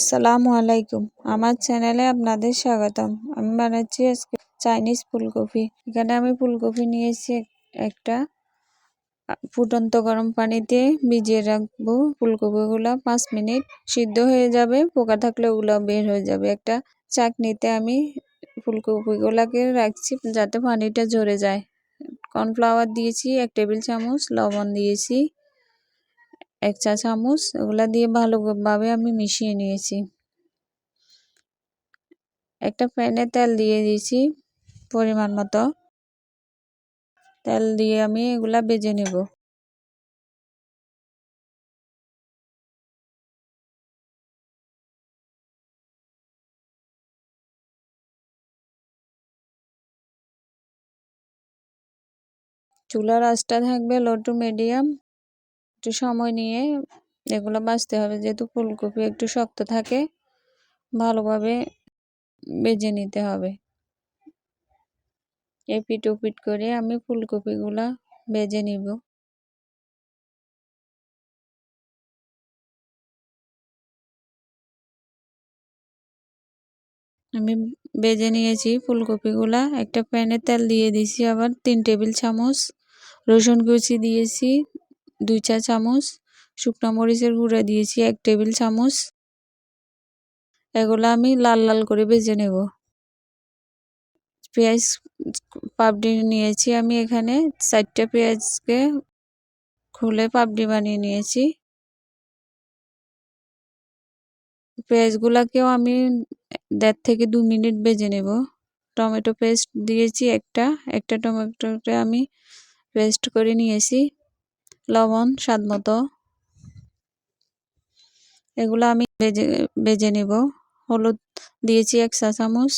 আসসালামু আলাইকুম। আমার চ্যানেলে আপনাদের স্বাগতম। আমি বানাচ্ছি আজকে চাইনিজ ফুলকপি। এখানে আমি ফুলকপি নিয়েছি একটা ফুটন্ত গরম পানিতে ভিজিয়ে রাখব। ফুলকপিগুলো পাঁচ মিনিট সিদ্ধ হয়ে যাবে। পোকা থাকলে ওগুলো বের হয়ে যাবে। একটা চাকনিতে আমি ফুলকপিগুলোকে রাখছি যাতে পানিটা ঝরে যায়। কর্নফ্লাওয়ার দিয়েছি, এক টেবিল চামচ লবণ দিয়েছি। এক চা চামচ, ওগুলা দিয়ে ভালোভাবে আমি মিশিয়ে নিয়েছি। একটা প্যানে তেল দিয়ে দিয়েছি পরিমাণ মতো। তেল দিয়ে আমি এগুলা বেজে নেব। চুলার আঁচটা থাকবে লো টু মিডিয়াম। একটু সময় নিয়ে এগুলো বাছতে হবে। যেহেতু ফুলকপি একটু শক্ত থাকে, ভালোভাবে বেজে নিতে হবে। এপিট ওপিট করে আমি ফুলকপিগুলা বেজে নিব। আমি বেজে নিয়েছি ফুলকপিগুলা। একটা প্যানে তেল দিয়ে দিয়েছি আবার তিন টেবিল চামচ রসুন কুচি দিয়েছি। দুই চা চামচ শুকনো মরিচের গুঁড়া দিয়েছি, এক টেবিল চামচ। এগুলো আমি লাল লাল করে ভেজে নেব। পেঁয়াজ পাপড়ি নিয়েছি আমি এখানে, চারটে পেঁয়াজকে খুলে পাপড়ি বানিয়ে নিয়েছি। পেঁয়াজগুলাকেও আমি দেড় থেকে দু মিনিট ভেজে নেব। টমেটো পেস্ট দিয়েছি একটা একটা টমেটোটা আমি পেস্ট করে নিয়েছি। লবণ, স্বাদ মতো। এগুলো আমি বেজে বেজে নেব। হলুদ দিয়েছি এক চা চামচ,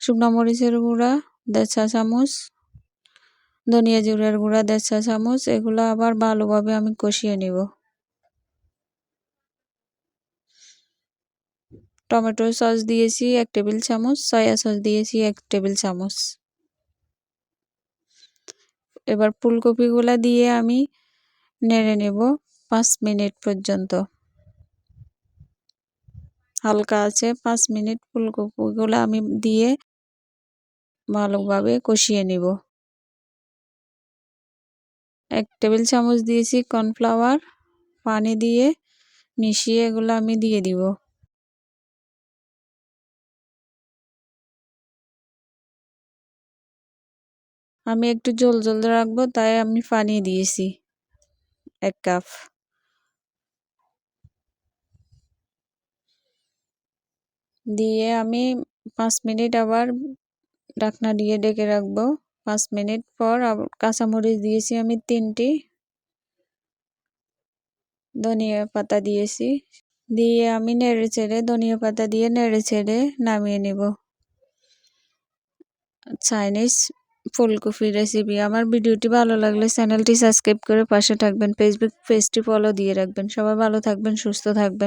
শুকনো মরিচের গুঁড়া দেড় চা চামচ, ধনিয়া জিরার গুঁড়া দেড় চা চামচ, এগুলো আবার ভালোভাবে আমি কষিয়ে নেব। টমেটো সস দিয়েছি এক টেবিল চামচ, সয়া সস দিয়েছি এক টেবিল চামচ। এবার ফুলকপিগুলো দিয়ে আমি নেড়ে নেব পাঁচ মিনিট পর্যন্ত। হালকা আছে, পাঁচ মিনিট ফুলকপিগুলো আমি দিয়ে ভালোভাবে কষিয়ে নিব। এক টেবিল চামচ দিয়েছি কর্নফ্লাওয়ার, পানি দিয়ে মিশিয়ে এগুলো আমি দিয়ে দিব। আমি একটু জল জল রাখব, তাই আমি পানি দিয়েছি, এক কাপ। দিয়ে আমি পাঁচ মিনিট আবার ঢাকনা দিয়ে ডেকে রাখব। পাঁচ মিনিট পর কাঁচামরিচ দিয়েছি আমি তিনটি। ধনিয়া পাতা দিয়েছি। দিয়ে আমি নেড়ে ছেড়ে ধনিয়া পাতা দিয়ে নেড়ে ছেড়ে নামিয়ে নেব। চাইনিজ ফুলকপি রেসিপি আমার ভিডিওটি ভালো লাগলে চ্যানেলটি সাবস্ক্রাইব করে পাশে থাকবেন। ফেসবুক পেজটি ফলো দিয়ে রাখবেন। সবাই ভালো থাকবেন, সুস্থ থাকবেন।